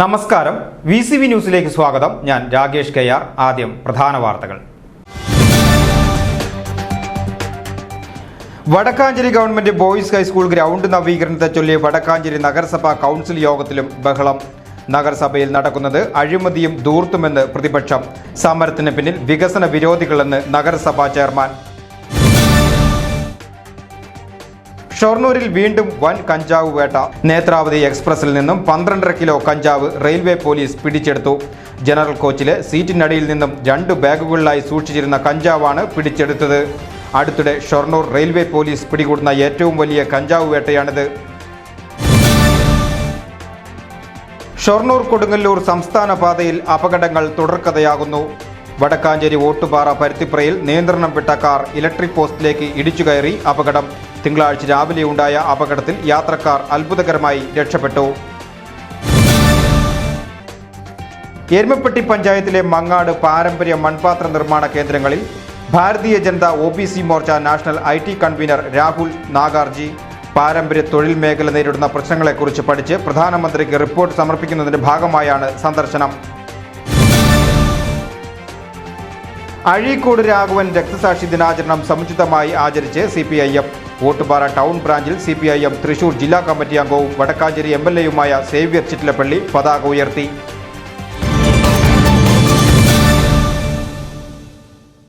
നമസ്കാരം. V C V ന്യൂസിലേക്ക് സ്വാഗതം. ഞാൻ രാകേഷ് കെ ആർ ആദ്യം പ്രധാന വാർത്തകൾ. Vadakkancherry government boys high school ground നവീകരണത്തെ ചൊല്ലി വടക്കാഞ്ചേരി നഗരസഭാ കൗൺസിൽ യോഗത്തിലും ബഹളം. നഗരസഭയിൽ നടക്കുന്നത് അഴിമതിയും ദൂർത്തുമെന്ന് പ്രതിപക്ഷം. സമരത്തിന് പിന്നിൽ വികസന വിരോധികളെന്ന് നഗരസഭാ ചെയർമാൻ ഷൊർണൂരിൽ വീണ്ടും വൻ കഞ്ചാവ് വേട്ട. നേത്രാവതി എക്സ്പ്രസിൽ നിന്നും പന്ത്രണ്ടര കിലോ കഞ്ചാവ് റെയിൽവേ പോലീസ് പിടിച്ചെടുത്തു. ജനറൽ കോച്ചിലെ സീറ്റിനടിയിൽ നിന്നും രണ്ട് ബാഗുകളിലായി സൂക്ഷിച്ചിരുന്ന കഞ്ചാവാണ് പിടിച്ചെടുത്തത്. അടുത്തിടെ ഷൊർണൂർ റെയിൽവേ പോലീസ് പിടികൂടുന്ന ഏറ്റവും വലിയ കഞ്ചാവ് വേട്ടയാണിത്. ഷൊർണൂർ കൊടുങ്ങല്ലൂർ സംസ്ഥാന പാതയിൽ അപകടങ്ങൾ തുടർക്കഥയാകുന്നു. വടക്കാഞ്ചേരി ഓട്ടുപാറ പരുത്തിപ്രയിൽ നിയന്ത്രണം വിട്ട കാർ ഇലക്ട്രിക് പോസ്റ്റിലേക്ക് ഇടിച്ചുകയറി അപകടം. തിങ്കളാഴ്ച രാവിലെ ഉണ്ടായ അപകടത്തിൽ യാത്രക്കാർ അത്ഭുതകരമായി രക്ഷപ്പെട്ടു. എരുമപ്പെട്ടി പഞ്ചായത്തിലെ മങ്ങാട് പാരമ്പര്യ മൺപാത്ര നിർമ്മാണ കേന്ദ്രങ്ങളിൽ Bharatiya Janata O B C Morcha national I T convener Rahul Nagarji. പാരമ്പര്യ തൊഴിൽ മേഖല നേരിടുന്ന പ്രശ്നങ്ങളെക്കുറിച്ച് പഠിച്ച് പ്രധാനമന്ത്രിക്ക് റിപ്പോർട്ട് സമർപ്പിക്കുന്നതിന്റെ ഭാഗമായാണ് സന്ദർശനം. അഴീക്കോട് രാഘവൻ രക്തസാക്ഷി ദിനാചരണം സമുചിതമായി ആചരിച്ച് C P I M. Ottupara town ബ്രാഞ്ചിൽ C P I M Thrissur ജില്ലാ കമ്മിറ്റി അംഗവും വടക്കാഞ്ചേരി എം എൽ എയുമായ സേവ്യർ ചിറ്റിലപ്പള്ളി പതാക ഉയർത്തി.